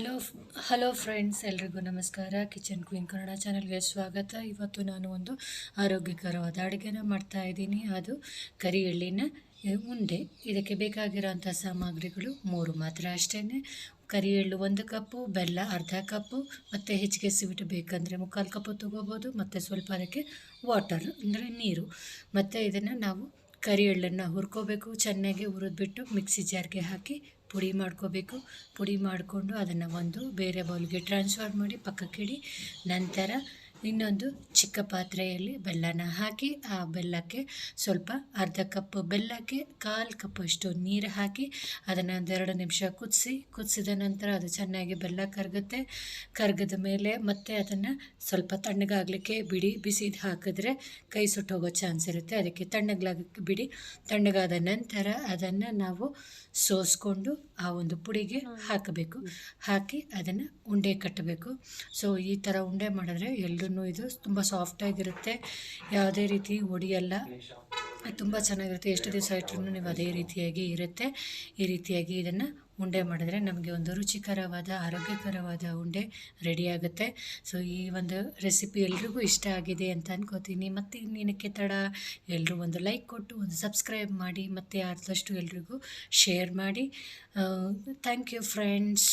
Hello hello friends, ಎಲ್ರಿಗೂ ನಮಸ್ಕಾರ. Kitchen queen Kannada ಚಾನಲ್ಗೆ ಸ್ವಾಗತ. ಇವತ್ತು ನಾನು ಒಂದು ಆರೋಗ್ಯಕರವಾದ ಅಡುಗೆನ ಮಾಡ್ತಾ ಇದ್ದೀನಿ. ಅದು ಕರಿ ಎಳ್ಳಿನ ಉಂಡೆ. ಇದಕ್ಕೆ ಬೇಕಾಗಿರೋಂಥ ಸಾಮಗ್ರಿಗಳು ಮೂರು ಮಾತ್ರ ಅಷ್ಟೇ ಕರಿ ಎಳ್ಳು ಒಂದು ಕಪ್ಪು, ಬೆಲ್ಲ ಅರ್ಧ ಕಪ್ಪು, ಮತ್ತು ಹೆಚ್ಚಿಗೆ ಸ್ವೀಟ್ ಬೇಕಂದರೆ ಮುಕ್ಕಾಲು ಕಪ್ಪು ತೊಗೋಬೋದು, ಮತ್ತು ಸ್ವಲ್ಪ ಅದಕ್ಕೆ ವಾಟರ್ ಅಂದರೆ ನೀರು. ಮತ್ತು ಇದನ್ನು ನಾವು ಕರಿ ಎಳ್ಳನ್ನು ಹುರ್ಕೋಬೇಕು, ಚೆನ್ನಾಗಿ ಹುರಿದ್ಬಿಟ್ಟು ಮಿಕ್ಸಿ ಜಾರ್ಗೆ ಹಾಕಿ ಪುಡಿ ಮಾಡ್ಕೋಬೇಕು. ಪುಡಿ ಮಾಡಿಕೊಂಡು ಅದನ್ನು ಒಂದು ಬೇರೆ ಬೌಲ್ಗೆ ಟ್ರಾನ್ಸ್ಫರ್ ಮಾಡಿ ಪಕ್ಕಕ್ಕಿಡಿ. ನಂತರ ಇನ್ನೊಂದು ಚಿಕ್ಕ ಪಾತ್ರೆಯಲ್ಲಿ ಬೆಲ್ಲನ ಹಾಕಿ ಆ ಬೆಲ್ಲಕ್ಕೆ ಸ್ವಲ್ಪ ಅರ್ಧ ಕಪ್ ಬೆಲ್ಲಕ್ಕೆ ಕಾಲು ಕಪ್ಪಷ್ಟು ನೀರು ಹಾಕಿ ಅದನ್ನು ಒಂದೆರಡು ನಿಮಿಷ ಕುದಿಸಿ ಕುದಿಸಿದ ನಂತರ ಅದು ಚೆನ್ನಾಗಿ ಬೆಲ್ಲ ಕರಗುತ್ತೆ. ಕರಗದ ಮೇಲೆ ಮತ್ತೆ ಅದನ್ನು ಸ್ವಲ್ಪ ತಣ್ಣಗಾಗಲಿಕ್ಕೆ ಬಿಡಿ ಬಿಸಿದು ಹಾಕಿದ್ರೆ ಕೈ ಸುಟ್ಟೋಗೋ ಚಾನ್ಸ್ ಇರುತ್ತೆ. ಅದಕ್ಕೆ ತಣ್ಣಗಾಗಕ್ಕೆ ಬಿಡಿ. ತಣ್ಣಗಾದ ನಂತರ ಅದನ್ನು ನಾವು ಸೋಸ್ಕೊಂಡು ಆ ಒಂದು ಪುಡಿಗೆ ಹಾಕಬೇಕು. ಹಾಕಿ ಅದನ್ನು ಉಂಡೆ ಕಟ್ಟಬೇಕು. ಸೊ ಈ ಥರ ಉಂಡೆ ಮಾಡಿದ್ರೆ ಎಲ್ಲರೂ ಇದು ತುಂಬ ಸಾಫ್ಟಾಗಿರುತ್ತೆ ಯಾವುದೇ ರೀತಿ ಒಡಿಯಲ್ಲ ತುಂಬ ಚೆನ್ನಾಗಿರುತ್ತೆ. ಎಷ್ಟು ದಿವಸ ಇಟ್ಟರೂ ನೀವು ಅದೇ ರೀತಿಯಾಗಿ ಇರುತ್ತೆ. ಈ ರೀತಿಯಾಗಿ ಇದನ್ನು ಉಂಡೆ ಮಾಡಿದ್ರೆ ನಮಗೆ ಒಂದು ರುಚಿಕರವಾದ, ಆರೋಗ್ಯಕರವಾದ ಉಂಡೆ ರೆಡಿಯಾಗುತ್ತೆ ಸೊ ಈ ಒಂದು ರೆಸಿಪಿ ಎಲ್ರಿಗೂ ಇಷ್ಟ ಆಗಿದೆ ಅಂತ ಅನ್ಕೋತೀನಿ. ಮತ್ತು ಇನ್ನೇನಕ್ಕೆ ತಡ? ಎಲ್ಲರೂ ಒಂದು ಲೈಕ್ ಕೊಟ್ಟು, ಒಂದು ಸಬ್ಸ್ಕ್ರೈಬ್ ಮಾಡಿ, ಮತ್ತು ಆದಷ್ಟು ಎಲ್ರಿಗೂ ಶೇರ್ ಮಾಡಿ. Thank you friends